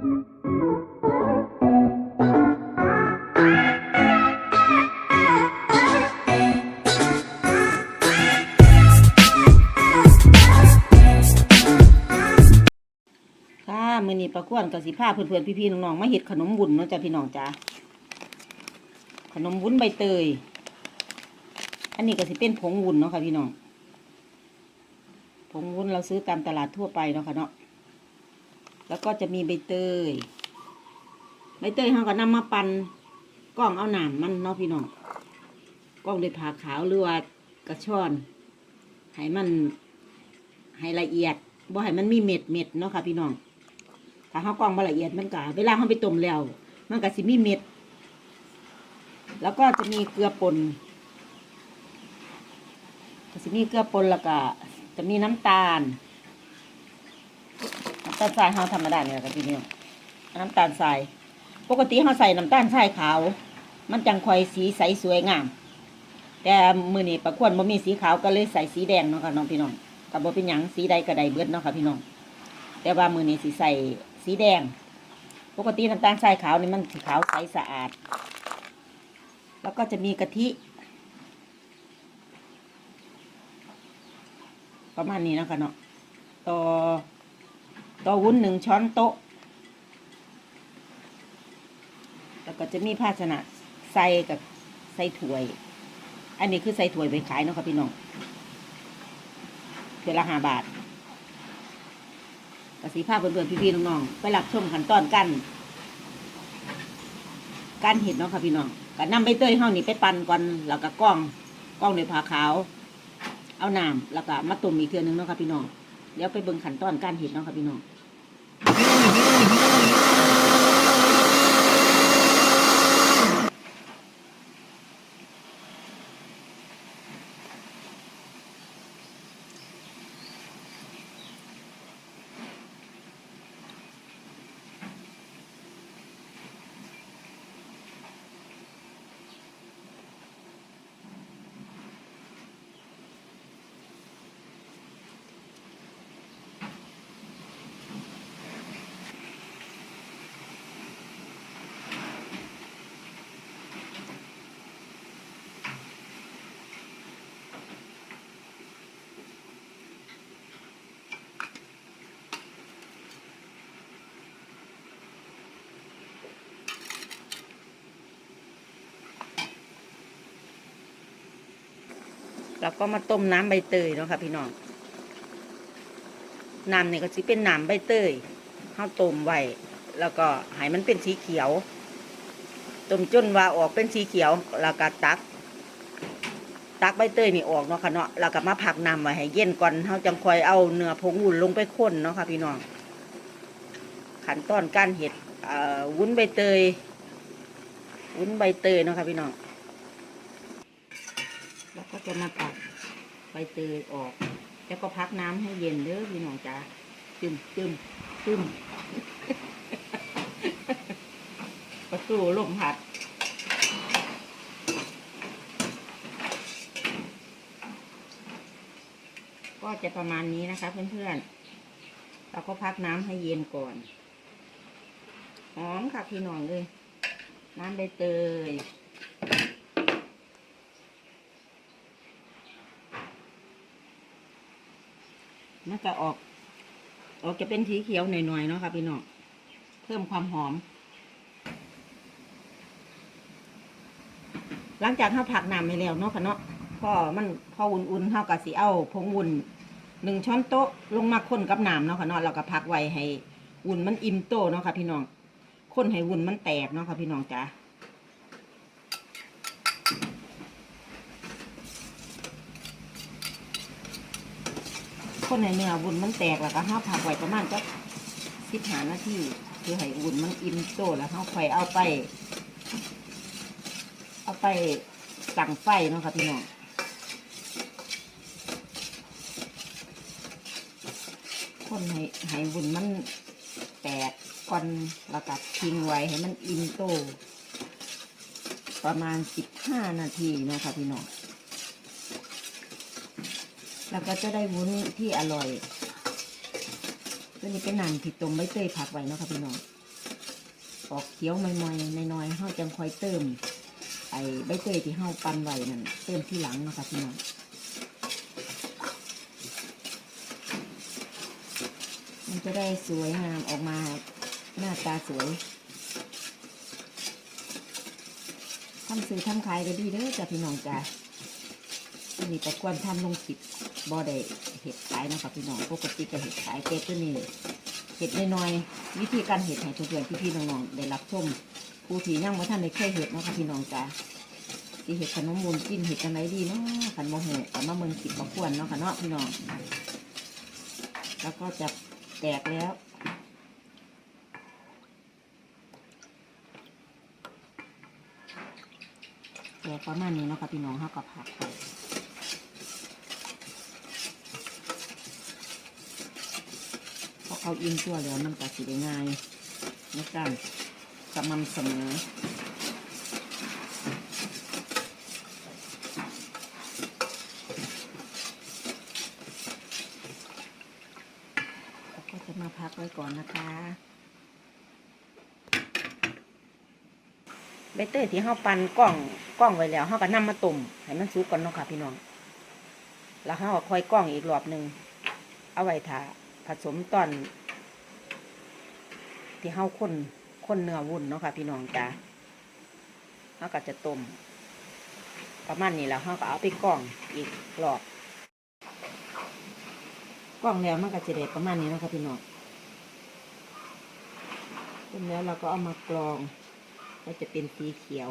มื้อนี้ประกวนกับสิพาเพื่อนๆพี่ๆน้องๆมาเฮ็ดขนมวุ้นเนาะจ้ะพี่น้องจ้าขนมวุ้นใบเตย อันนี้ก็สิเป็นผงวุ้นเนาะค่ะพี่น้อง ผงวุ้นเราซื้อตามตลาดทั่วไปเนาะค่ะเนาะ แล้วก็จะมีใบเตย ใบเตยเราก็นำมาปั่นกล้องเอาหนามมันเนาะพี่น้องกล้องด้วยผ่าขาวหรือว่ากระชอนให้มันให้ละเอียดบ่ให้มันมีเม็ดเม็ดเนาะค่ะพี่น้องถ้าเขากรองมาละเอียดมันก็เวลาเขาไปต้มแล้ว มันก็สิมีเม็ด แล้วก็จะมีเกลือป่นก็สิมีเกลือป่นแล้วก็จะมีน้ำตาล ตาลทรายเขาธรรมดาเนี่ยแหละครับพี่น้องน้ำตาลทราย ปกติเขาใส่น้ำตาลทรายขาว มันจังคอยสีใสสวยงาม แต่มือนี้ประกวดบ่มีสีขาวก็เลยใส่สีแดงเนาะค่ะน้องพี่น้องกับบ่เป็นหยังสีใดก็ได้เบิดเนาะค่ะพี่น้อง แต่ว่ามือนี้สีใส่สีแดง ปกติน้ำตาลทรายขาวนี่มันสีขาวใสสะอาด แล้วก็จะมีกะทิประมาณนี้นะคะเนาะต่อ ต่อวุ้นหนึ่งช้อนโต๊ะ แล้วก็จะมีภาชนะใส่กับใส่ถ้วย อันนี้คือใส่ถ้วยไปขายเนาะค่ะพี่น้องถ้วยละห้าบาทกสีภาพเพื่อนๆพี่ๆน้องๆไปรับชมขั้นตอนกันการเห็ดเนาะค่ะพี่น้องก็นำใบเตยห้องนี้ไปปั่นก่อนแล้วก็กล้องกล้องด้วยผ้าขาว เอาน้ำแล้วก็มาต้มอีกเทือนึงเนาะค่ะพี่น้อง เดี๋ยวไปเบิ่งขั้นตอนการเห็ดเนาะค่ะพี่น้อง แล้วก็มาต้มน้ำใบเตยเนาะค่ะพี่น้องน้ำเนี่ยก็จะเป็นน้ำใบเตยข้าวต้มไว้แล้วก็ให้มันเป็นสีเขียวต้มจนว่าออกเป็นสีเขียวแล้วก็ตัก ตักใบเตยนี่ออกเนาะค่ะเนาะแล้วก็มาผักน้ำไว้ให้เย็นก่อนเขาจังคอยเอาเนื้อผงวุ้นลงไปข้นเนาะค่ะพี่น้องขั้นตอนการเห็ดอ่อวุ้นใบเตยวุ้นใบเตยเนาะค่ะพี่น้อง แล้วก็จะมาตัดใบเตยออก แล้วก็พักน้ำให้เย็นเด้อพี่น้องจ้าจึมจึมจึมประตูลมพัดก็จะประมาณนี้นะคะ เพื่อนๆ เราก็พักน้ำให้เย็นก่อน หอมค่ะพี่น้องเลย น้ำใบเตย มันจะออก ออกจะเป็นสีเขียวหน่อยๆเนาะค่ะพี่น้องเพิ่มความหอม หลังจากข้าผักน้ำไปแล้วเนาะค่ะเนาะพอมันพออุ่นๆเท่ากับสีเอาผงวุ้นหนึ่งช้อนโต๊ะลงมาคนกับน้ำเนาะค่ะเนาะแล้วก็พักไว้ให้วุ้นมันอิ่มโตเนาะค่ะพี่น้องคนให้วุ้นมันแตกเนาะค่ะพี่น้องจ้า คนในเนื้อวุ้นมันแตกแล้วก็ห้าผักไว้ประมาณก็สิบหานาทีคือให้วุ้นมันอิ่มโตแล้วเขาค่เอาไป เอาไปสั่งไฟเนาะค่ะพี่น้องคนให้ให้วุ้นมันแตกก่อนแล้วก็ทิ้งไว้ให้มันอิ่มโต ประมาณสิบห้านาทีเนาะค่ะพี่น้อง แล้วก็จะได้วุ้นที่อร่อยตัวนี้เป็นน้ำผิดตรงใบเตยผักไว้เนาะค่ะพี่น้องออกเขียวใหม่ๆน้อยๆเฮาจังค่อยเติม ไอ้ใบเตยที่เฮาปั่นไว้นั่นเติมที่หลังเนาะค่ะพี่น้องมันจะได้สวยงามออกมาหน้าตาสวยทำสื่อทำขายก็ดีเด้อจ้ะพี่น้องจ้ะอันนี้แต่ควรทำลงสิบ บ่ได้เห็ดขายนะคะพี่น้องปกติก็เห็ดขายแต่ตัวนี้เห็ดน้อยๆวิธีการเห็ดให้เพื่อนๆพี่ๆน้องๆได้รับชมผู้ที่ยังบ่ท่านได้เคยเห็ดนะค่ะพี่น้องจ้าที่เห็ดขนมมูลกินเห็ดจังไรดีเนาะขันโมโหกับมาเมืองกิบมาควรเนาะค่ะเนาะพี่น้อง แล้วก็จะแตกแล้วแตกประมาณนี้เนาะค่ะพี่น้องเฮากับผักไป เพราะเขาอินตัวแล้วมันก็สิได้ง่ายในการสม่ำเสมอแล้วก็จะมาพักไว้ก่อนนะคะใบเตยที่เฮาปั่นกล้องกล้องไว้แล้วเฮาก็นำมาต้มให้มันสุกก่อนเนาะค่ะพี่น้อง แล้วเฮาก็ค่อยกล้องอีกรอบหนึ่งเอาไว้ถ้า สมตอน ที่เฮาคนคนเนื้อวุ้นเนาะค่ะ พี่น้องจ้าเฮาก็จะต้มประมาณนี้แล้วเฮาก็เอาไปกล้องอีกรอบกล้องแล้วมันก็จะได้ประมาณนี้เนาะค่ะพี่น้องเสร็จแล้วเราก็เอามากรองก็จะเป็นสีเขียว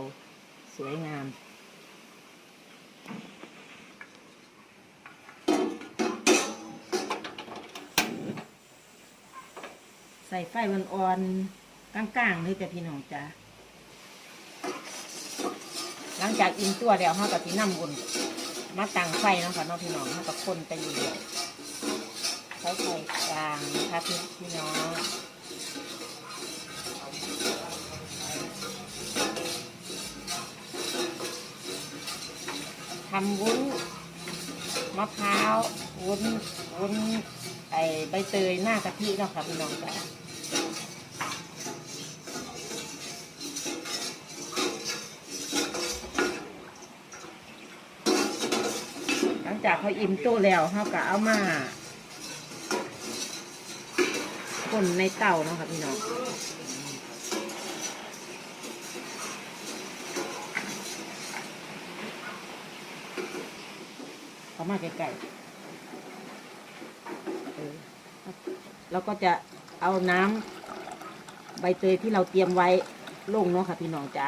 สวยงาม ส่ไฟอ่อนๆกลางๆเลยจ้ะพี่น้องจ้ะหลังจากอินตัวแล้วเราก็สิน้ำอุ่นมาตั้งไฟนะค่ะน้องพี่น้องเราก็คนไปเรื่อยๆใช้ไฟกลางนะคะพี่พี่น้องทำวุ้นมะพร้าววุ้นวุ้นไอใบเตยหน้ากะทิเนาะค่ะพี่น้องจ้ะ จากเขาอิ่มโตแล้วเขาก็เอามาคนในเตาเนาะค่ะพี่น้องเขามาใกลๆเออแล้วก็จะเอาน้ำใบเตยที่เราเตรียมไว้ลงเนาะค่ะพี่น้องจ้า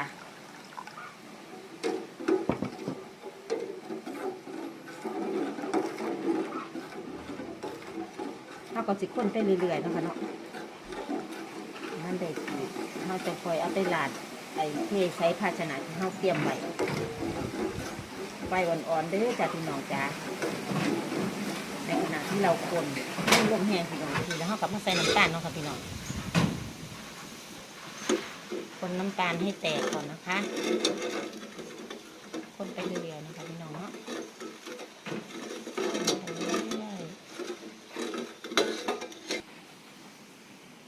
ก็สิคนไปเรื่อยๆนะคะเนาะนั่นเด็กเราจะคอยเอาไปลาดไอ้เทใช้ภาชนะที่เราเตรียมไว้ไฟอ่อนๆเด้อจ้าพี่น้องจ้าในขณะที่เราคนให้ลมแห้งพี่น้องทีแล้วเรากลับมาใส่น้ำตาลเนาะค่ะพี่น้องคนน้ำตาลให้แตกก่อนนะคะ คนไปเรื่อยๆนะคะคนไปเรื่อยๆ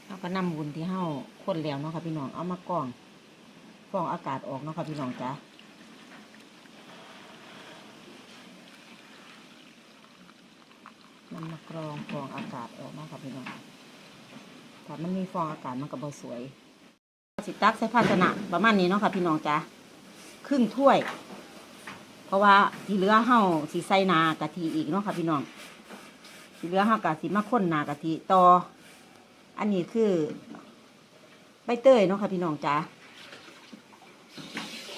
เรา ก็นำวุ้นที่เฮาคนแล้วเนาะค่ะพี่น้องเอามากรองกรองอากาศออกเนาะค่ะพี่น้องจ้านำมากรองฟองอากาศออกเนาะค่ะพี่น้องถ้ามันมีฟองอากาศมันก็บ่สวย สิตักใส่ภาชนะประมาณนี้เนาะค่ะพี่น้องจ้าครึ่งถ้วย เพราะว่าที่เหลือเฮาสิใส่นากะทิอีกเนาะค่ะพี่น้องที่เหลือเฮากะสิมาข้นนากะทิต่อ อันนี้คือใบเตยเนาะค่ะพี่น้องจ้า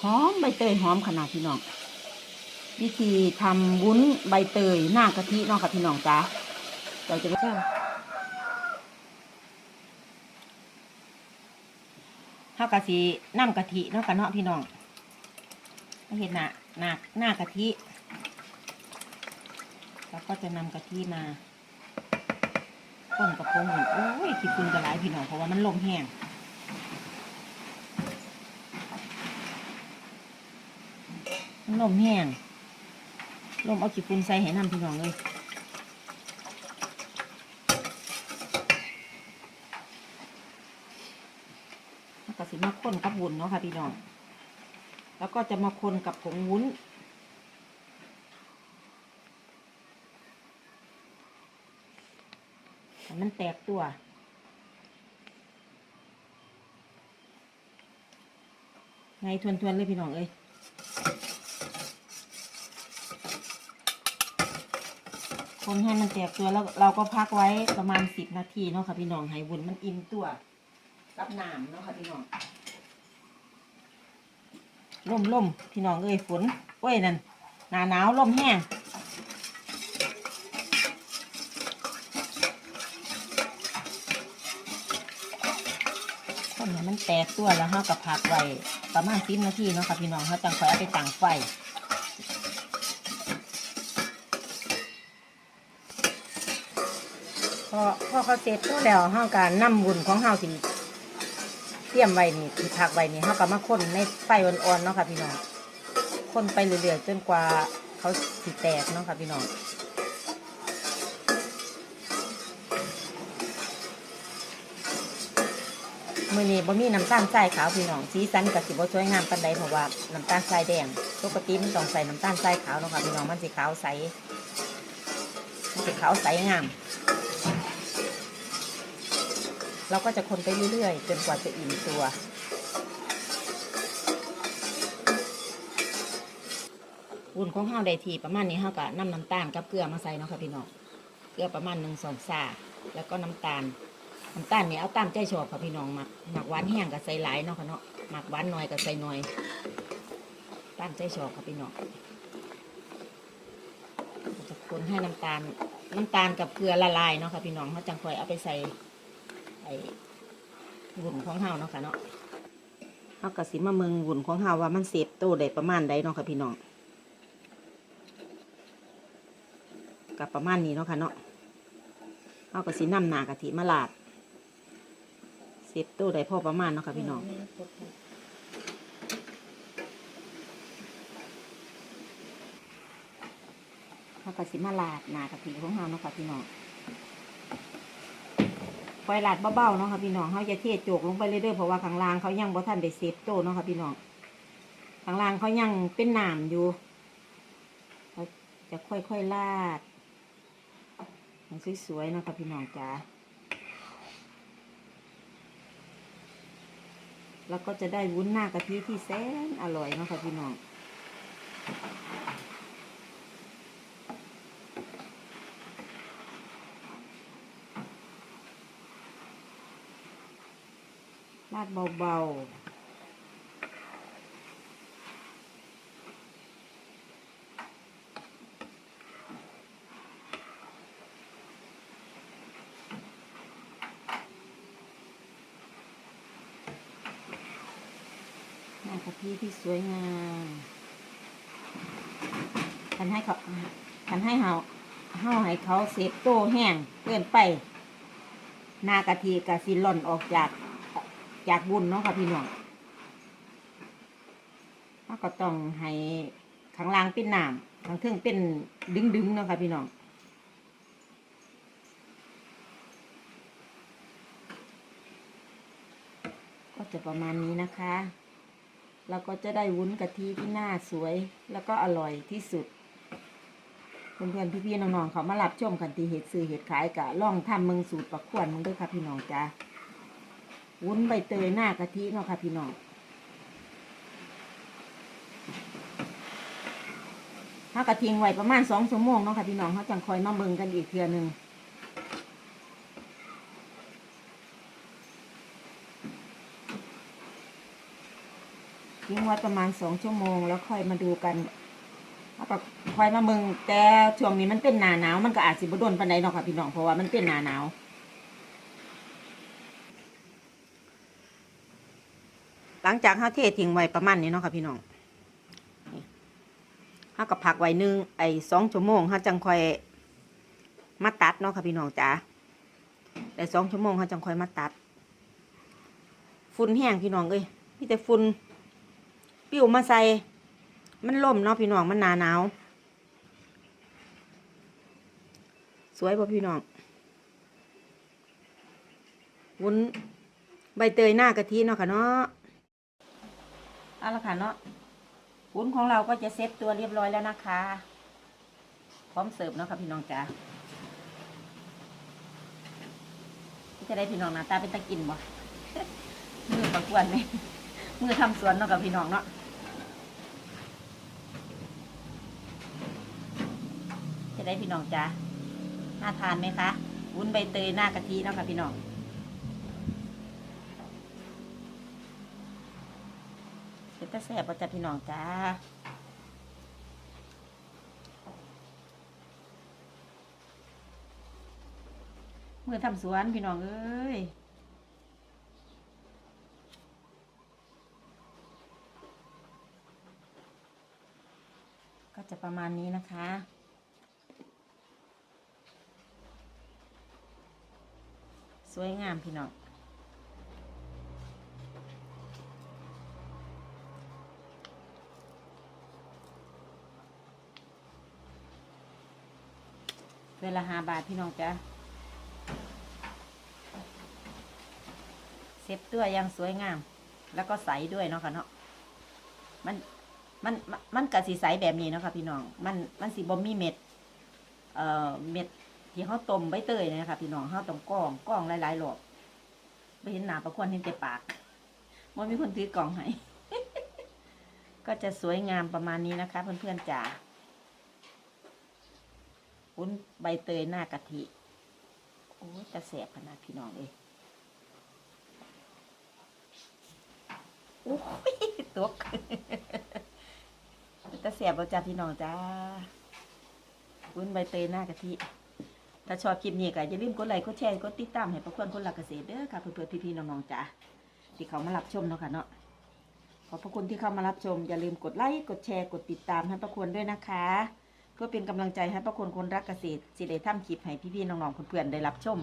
หอมใบเตยหอมขนาดพี่น้อง วิธีทำวุ้นใบเตยหน้ากะทิเนาะค่ะพี่น้องจ้าเราจะไม่ใช่ข้าวกะทิน้ำกะทิเนาะค่ะเนาะพี่น้องไม่เห็นหน้าหน้าหน้ากะทิแล้วก็จะนำกะทิมา ต้นกระโปรงหุ่นโอ้ยขี้ฝุ่นกระไรพี่น้องเพราะว่ามันลมแห้งมันลมแห้งลมเอาขี้ฝุ่นใส่ให้น้ำพี่น้องเลยก็สิมาคนกับวุ้นเนาะค่ะพี่น้อง แล้วก็จะมาคนกับผงวุ้น ให้ มันแตกตัวไงทวนๆเลยพี่น้องเอ้ยคนให้มันแตกตัวแล้วเราก็พักไว้ประมาณสิบนาทีเนาะค่ะพี่น้องให้วุ้นมันอิ่มตัวกับน้ำเนาะค่ะพี่น้องล่มล่มๆพี่น้องเอ้ยฝนโอ้ยนั่นหนาหนาวลมแห้ง นให้มันแตกตัวแล้วเราก็พักไว้ประมาณสิบนาทีเนาะค่ะพี่น้องเขาจังค่อยเอาไปตั้งไฟพอพอเขาเสร็จตัวแล้วเฮาการนำวุ้นของเฮาสิเตรียมไว้นี่ที่พักไว้นี่เฮาก็มาคนในไฟอ่อนๆเนาะค่ะพี่น้องคนไปเรื่อยๆจนกว่าเขาสิแตกเนาะค่ะพี่น้อง มือนี้บ่มีน้ำตาลทรายขาวพี่น้องสีสันก็สิบ่สวยงามปานใดเพราะว่าน้ำตาลทรายแดงปกติมันต้องใส่น้ำตาลทรายขาวเนาะค่ะพี่น้องมันสิขาวใสมันสิขาวใสงาม เราก็จะคนไปเรื่อยๆจนกว่าจะอิ่มตัว วุ้นของเฮาได้ทีประมาณนี้เฮาก็นำน้ำตาลกับเกลือมาใส่เนาะค่ะพี่น้องเกลือประมาณหนึ่งสองซาแล้วก็น้ำตาล น้ำตาลเนี่ยเอาตามใจชอบค่ะพี่น้องหมักหมักหวานแห้งก็ใส่หลายเนาะค่ะเนาะหมักหวานน้อยก็ใส่น้อยตามใจชอบค่ะพี่น้องจะคนให้น้ำตาลน้ำตาลกับเกลือละลายเนาะค่ะพี่น้องเขาจังคอยเอาไปใส่ไอ้วุ่นของเฮาเนาะค่ะเนาะเฮาก็สิมาเมืองวุ่นของเฮาว่ามันเสพโตได้ประมาณใดเนาะค่ะพี่น้องกับประมาณนี้เนาะค่ะเนาะเฮาก็สินำหนากะทิมาลาด สพโตได้พอประมาณเนาะค่ะพี่น้องเฮาก็สิมาลาดหนากะทิของเฮาเนาะค่ะพี่น้องปล่อยหลาดเบาๆเนาะค่ะพี่น้องเขาจะเทโจกลงไปเรื่อยๆเพราะว่าข้างล่างเขายังบ่ทันได้เซฟโตเนาะค่ะพี่น้องข้างล่างเขายังเป็นหนามอยู่เขาจะค่อยๆลาดมันสวยๆเนาะค่ะพี่น้องจ้า แล้วก็จะได้วุ้นหน้ากะทิที่แสนอร่อยเนาะค่ะพี่น้องลาดเบาๆ หน้ากะทิที่สวยงามคันให้เขาคันให้เฮาเฮาให้เขาเซฟโตแห้งเกินไปหน้ากะทิกะสิหล่นออกจากจากบุญเนาะค่ะพี่น้องเราก็ต้องให้ข้างล่างเป็นน้ำข้างเทิงเป็นดึงดึงๆเนาะค่ะพี่น้องก็จะประมาณนี้นะคะ เราก็จะได้วุ้นกะทิที่น่าสวย แล้วก็อร่อยที่สุด เพื่อนๆพี่ๆน้องๆเขามารับชมกันที่เห็ดซื้อเห็ดขายกะล่องทำมืองสูตรปักขวนมึงด้วยค่ะพี่น้องจ้าวุ้นใบเตยหน้ากะทิเนาะค่ะพี่น้องถ้ากะทิ้งไว้ประมาณสองชั่วโมงเนาะค่ะพี่น้องเขาจังคอยมาเบิ่งกันอีกเทื่อนึ่งทิ้ง ไว้ประมาณสองชั่วโมง แล้วค่อยมาดูกันแล้วก็ค่อยมาเบิ่งแต่ช่วงนี้มันเป็นหนาหนาวมันก็อาจสิบดนปันใดเนาะค่ะพี่น้องเพราะว่ามันเป็นหนาหนาวหลังจากเขาเททิ้งไว้ประมาณนี้เนาะค่ะพี่น้องนี่เขาก็พักไว้หนึ่งไอ้สองชั่วโมงเขาจังค่อยมาตัดเนาะค่ะพี่น้องจ๋าแต่สองชั่วโมงเขาจังค่อยมาตัด ฝุ่นแห้งพี่น้องเอ้ยมีแต่ฝุ่น ปิ้วมาใส่ มันล่มเนาะพี่น้องมันหนาหนาว สวยป่ะพี่น้อง วุ้นใบเตยหน้ากะทิเนาะค่ะเนาะเอาละค่ะเนาะวุ้นของเราก็จะเซ็ตตัวเรียบร้อยแล้วนะคะ พร้อมเสิร์ฟเนาะค่ะพี่น้องจ๋าจะได้พี่น้องหน้าตาเป็นตะกินบ่มือประกวนไหมมือทำสวนเนาะกับพี่น้องเนาะจะ ได้พี่น้องจ๋าน่าทานไหมคะวุ้นใบเตยหน้ากะทิเนาะค่ะพี่น้องเป็นตาแสบประจัพี่น้องจ้าเมื่อทำสวนพี่น้องเอ้ยก็จะประมาณนี้นะคะ วยงามพี่น้องเวลาหาบาทพี่น้องจ้ะเซฟตัวยังสวยงาม แล้วก็ใสด้วยเนาะค่ะเนาะมันมันมันกะสีใสแบบนี้เนาะค่ะพี่น้อง มันมันสีบอมมีเม็ด เอ่อเม็ด ที่เขาต้มใบเตยนยคะพี่น้องเขาต้องกองกองหลายๆหลอดไปเห็นหนาประควรเห็นแต่ปากมันมีคนถือกล่องให้ก็จะสวยงามประมาณนี้นะคะ เพื่อนๆจ๋าวุ้นใบเตยหน้ากะทิโอ้จะแสบขนาดพี่น้องเลยโอ้ยตกจะแสบเราจ้าพี่น้องจ้าวุ้นใบเตยหน้ากะทิ ถ้าชอบคลิปนี้ก็อย่าลืมกดไลค์กดแชร์กดติดตามให้ประควรคนหลักเกษตรเด้อค่ะเพื่อนๆพี่ๆน้องๆจ้าที่เขามารับชมเนาะค่ะเนาะขอบพระคุณที่เข้ามารับชม อย่าลืมกดไลค์กดแชร์กดติดตามให้ประควรด้วยนะคะ เพื่อเป็นกำลังใจให้พระคนคนรักเกษตรสิได้ทำคลิปให้พี่ๆน้องๆเพื่อนๆได้รับชม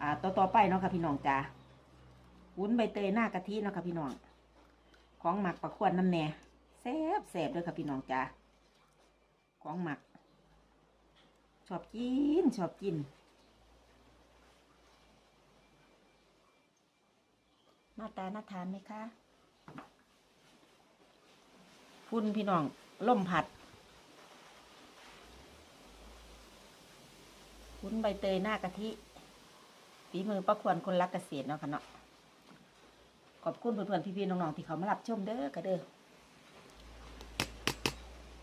อ่าต่อๆไปเนาะค่ะพี่น้องจ้าวุ้นใบเตยหน้ากะทิเนาะค่ะพี่น้อง ของหมักประควรน้ำแหน่แซ่บแซ่บด้วยค่ะพี่น้องจ้าของหมัก ชอบกิน ชอบกิน หน้าตาน่าทานไหมคะพุ่นพี่น้องล่มผัดวุ้นใบเตยหน้ากะทิฝีมือป้าควรคนรักเกษตรเนาะค่ะเนาะขอบคุณเพื่อนๆพี่ๆน้องๆที่เขามารับชมเด้อกระเด้อ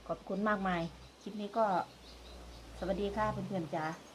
ขอบคุณมากมาย คลิปนี้ก็ สวัสดีค่ะเพื่อนๆจ้า